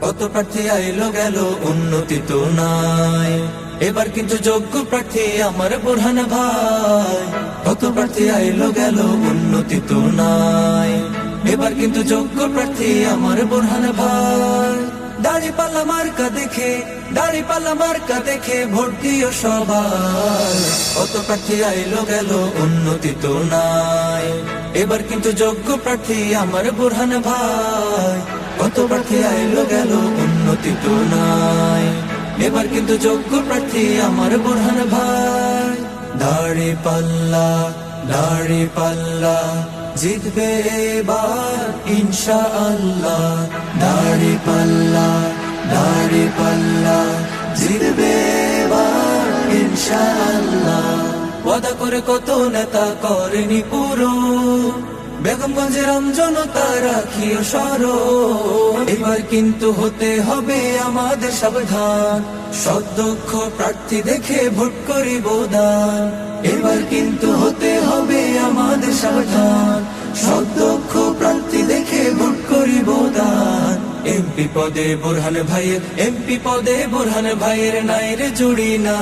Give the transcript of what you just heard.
কত প্রার্থী আইলো গেল, উন্নতি তো নাই। এবার কিন্তু যোগ্য প্রার্থী আমার বোরহান ভাই। কত প্রার্থী আইলো গেল, উন্নতি তো নাই। এবার কিন্তু যোগ্য প্রার্থী আমার বোরহান ভাই। দাড়ি পাল্লা মার্কা দেখে দাড়ি পাল্লা মার্কা দেখে ভোট দিও সবাই। কত প্রার্থী আইলো গেল, উন্নতি তো নাই। এবার কিন্তু যোগ্য প্রার্থী আমার বোরহান ভাই। কত প্রার্থী আইলো গেল, উন্নতি তো নাই। এবার কিন্তু যোগ্য প্রার্থী আমার বোরহান ভাই। দাড়ি পাল্লা দাড়ি পাল্লা, জিতবে এবার ইনশা আল্লাহ দাড়ি পাল্লা দাড়ি পাল্লা, জিতবে এবার ইনশা আল্লাহ করে কত নেতা করেনি পুরো। বেগমগঞ্জের আমজনতা রাখিও সরো এবার কিন্তু হতে হবে আমাদের সাবধান। সদক্ষ প্রার্থী দেখে ভোট করিব দান। এবার কিন্তু হতে হবে আমাদের সাবধান। সদক্ষ প্রার্থী দেখে ভোট করিব দান। এমপি পদে বোরহান ভাইয়ের, এমপি পদে বোরহান ভাইয়ের নাইরে জুড়ি না।